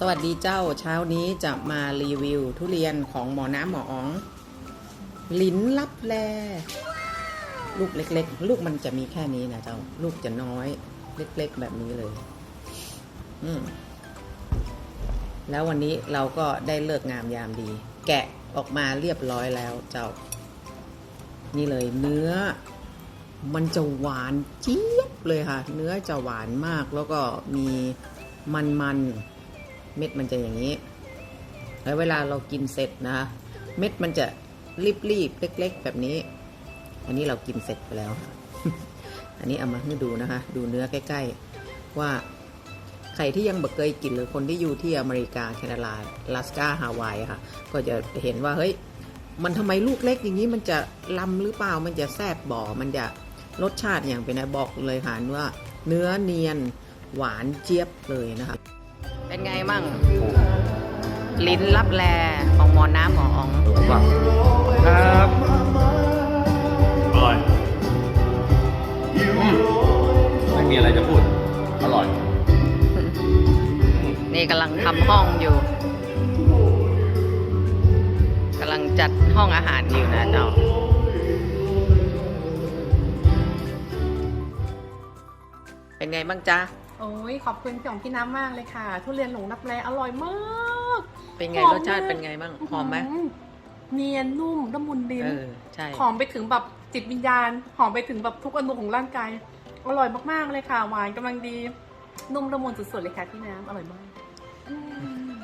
สวัสดีเจ้าเช้านี้จะมารีวิวทุเรียนของหมอน้ำหมออ๋องลิ้นลับแลลูกเล็ก ๆ ลูกมันจะมีแค่นี้นะเจ้า ลูกจะน้อย เล็ก ๆ แบบนี้เลย อืมแล้ววันนี้เราก็ได้เลิกงามยามดี แกะออกมาเรียบร้อยแล้วเจ้า นี่เลยเนื้อ มันจะหวานเจี๊ยบเลยค่ะ เนื้อจะหวานมากแล้วก็มีมันมันๆ เม็ดมันจะอย่างนี้ แล้วเวลาเรากินเสร็จนะคะเม็ดมันจะรีบๆเล็ก ๆ แบบนี้ อันนี้เรากินเสร็จไปแล้ว อันนี้เอามาให้ดูนะคะ ดูเนื้อใกล้ ๆ ว่าใครที่ยังบ่เคยกินหรือคนที่อยู่ที่อเมริกาแคนาดาลาสกาฮาวายค่ะ ก็จะเห็นว่าเฮ้ยมันทำไมลูกเล็กอย่างนี้มันจะลำหรือเปล่ามันจะแซบบ่อมันจะรสชาติอย่างเป็นไงบอกเลยค่ะว่าเนื้อเนียนหวานเจี๊ยบเลยนะคะ เป็นไงมั่ง ลิ้นลับแลของหมอน้ำหมออ๋องครับอร่อยอืมไม่มีอะไรจะพูด อร่อย นี่กำลังทำห้องอยู่กำลังจัดห้องอาหารอยู่นะเจ้าเป็นไงบ้างจ๊ะ โอ้ยขอบคุณพี่ของพี่น้ำมากเลยค่ะ ทุเรียนหลงรับแลอร่อยมากเป็นไงหอมรสชาติมากเป็นไงบ้างหอมไหมเนียนนุ่มละมุนลิ้นเออใช่หอมไปถึงแบบจิตวิญญาณหอมไปถึงแบบทุกอนูของร่างกายอร่อยมากๆเลยค่ะ หวานกำลังดี นุ่มละมุนสุดๆเลยค่ะพี่น้ำอร่อยมากอืม